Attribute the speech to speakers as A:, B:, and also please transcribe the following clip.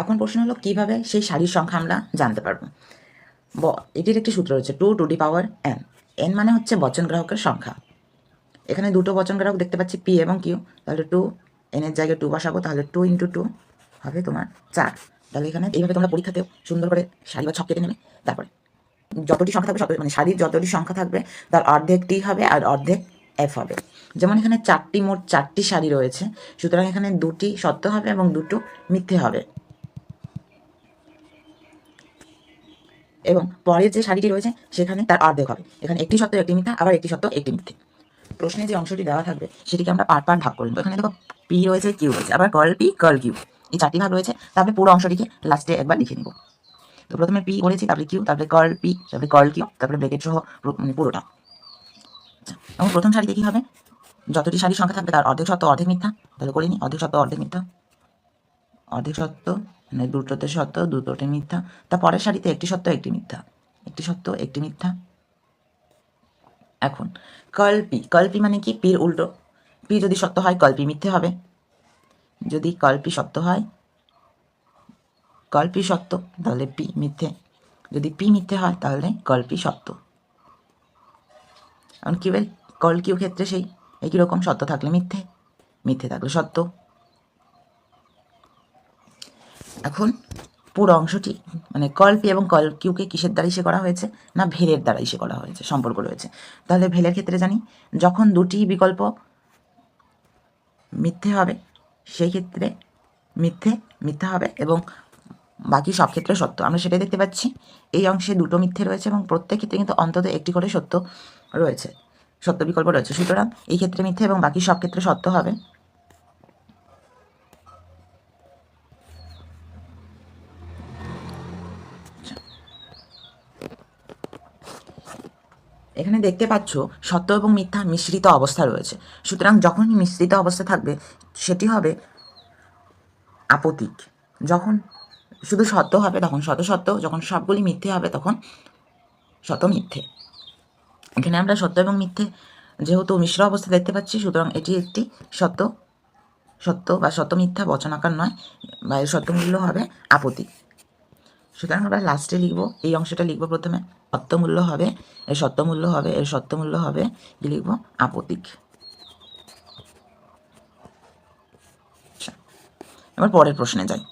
A: এখন প্রশ্ন হলো, কীভাবে সেই শাড়ির সংখ্যা আমরা জানতে পারব? ব, এটির একটি সূত্র রয়েছে, two two D power N N মানে হচ্ছে বচন গ্রাহকের সংখ্যা। এখানে দুটো বচন গ্রাহক দেখতে পাচ্ছি পি এবং কিউ তাহলে টু এনের জায়গায় টু বসাবো, তাহলে টু ইন্টু টু হবে তোমার চার। তাহলে এখানে এইভাবে তোমরা পরীক্ষাতেও সুন্দর করে শাড়ি বা ছক কেটে নেবে। তারপরে যতটি সংখ্যা থাকবে মানে শাড়ির যতটি সংখ্যা থাকবে, তার অর্ধেক টি হবে আর অর্ধেক এফ হবে। যেমন এখানে চারটি মোট চারটি শাড়ি রয়েছে, সুতরাং এখানে দুটি সত্য হবে এবং দুটো মিথ্যে হবে। এবং পরের যে শাড়িটি রয়েছে সেখানে তার অর্ধেক হবে। এখানে একটি সত্য একটি মিথ্যা আবার একটি সত্য একটি মিথ্যে। প্রশ্নে যে অংশটি দেওয়া থাকবে সেটিকে আমরা পার্ট পার্ট ভাগ করে নেব এখানে দেখো পি রয়েছে কিউ রয়েছে আবার কার্ল পি কার্ল কিউ এই চারটি ভাগ রয়েছে তারপরে পুরো অংশটিকে লাস্টে একবার লিখে নিব। তো প্রথমে পি করেছি তারপরে কিউ তারপরে কার্ল পি তারপরে কার্ল কিউ তারপরে ব্রেকেট সহ মানে পুরোটা। আচ্ছা, এবং প্রথম শাড়িতে কি হবে? যতটি শাড়ির সংখ্যা থাকবে তার অর্ধেক সত্য অর্ধেক মিথ্যা। তাহলে করিনি অর্ধেক সত্য অর্ধেক মিথ্যা। অর্ধেক সত্য মানে দুটোতে সত্য, দুটোতে মিথ্যা। তা পরের শাড়িতে একটি সত্য, একটি মিথ্যা। একটি সত্য, একটি মিথ্যা। এখন, কল্পি। কল্পি মানে কি? পির উল্টো। পি যদি সত্য হয়, কল্পি মিথ্যে হবে। যদি কল্পি সত্য হয়, কল্পি সত্য, তাহলে পি মিথ্যে। যদি পি মিথ্যে হয়, তাহলে কল্পি সত্য। এখন কিউয়ের কল কিউ ক্ষেত্রে সেই একই রকম সত্য থাকলে মিথ্যে। মিথ্যে থাকলে সত্য। এখন পুরো অংশটি মানে কল্পি এবং কল কিউকে কিসের দ্বারা ইসে করা হয়েছে না ভেলের দ্বারা ইসে করা হয়েছে, সম্পর্ক রয়েছে। তাহলে ভেলের ক্ষেত্রে জানি, যখন দুটি বিকল্প মিথ্যে হবে, সেই ক্ষেত্রে মিথ্যে, মিথ্যা হবে এবং বাকি সব ক্ষেত্রে সত্য। আমরা সেটাই দেখতে পাচ্ছি, এই অংশে দুটো মিথ্যে রয়েছে এবং প্রত্যেক ক্ষেত্রে কিন্তু অন্তত একটি করে সত্য রয়েছে, সত্য বিকল্প রয়েছে। সুতরাং এই ক্ষেত্রে মিথ্যে এবং বাকি সব ক্ষেত্রে সত্য হবে। এখানে দেখতে পাচ্ছ সত্য এবং মিথ্যা মিশ্রিত অবস্থা রয়েছে। সুতরাং যখনই মিশ্রিত অবস্থা থাকবে, সেটি হবে আপতিক। যখন শুধু সত্য হবে, তখন শত সত্য, যখন সবগুলি মিথ্যে হবে, তখন শত মিথ্যে। এখানে আমরা সত্য এবং মিথ্যে যেহেতু মিশ্র অবস্থা দেখতে পাচ্ছি, সুতরাং এটি একটি সত্য সত্য বা সত্য মিথ্যা বচনাকার নয়, বা এর সত্য মূল্য হবে আপতিক। সুতরাং আমরা লাস্টে লিখব, এই অংশটা লিখব প্রথমে। সত্য মূল্য হবে এর সত্যমূল্য হবে এর সত্যমূল্য হবে কি লিখব? আপতিক। আচ্ছা, এবার পরের প্রশ্নে যাই।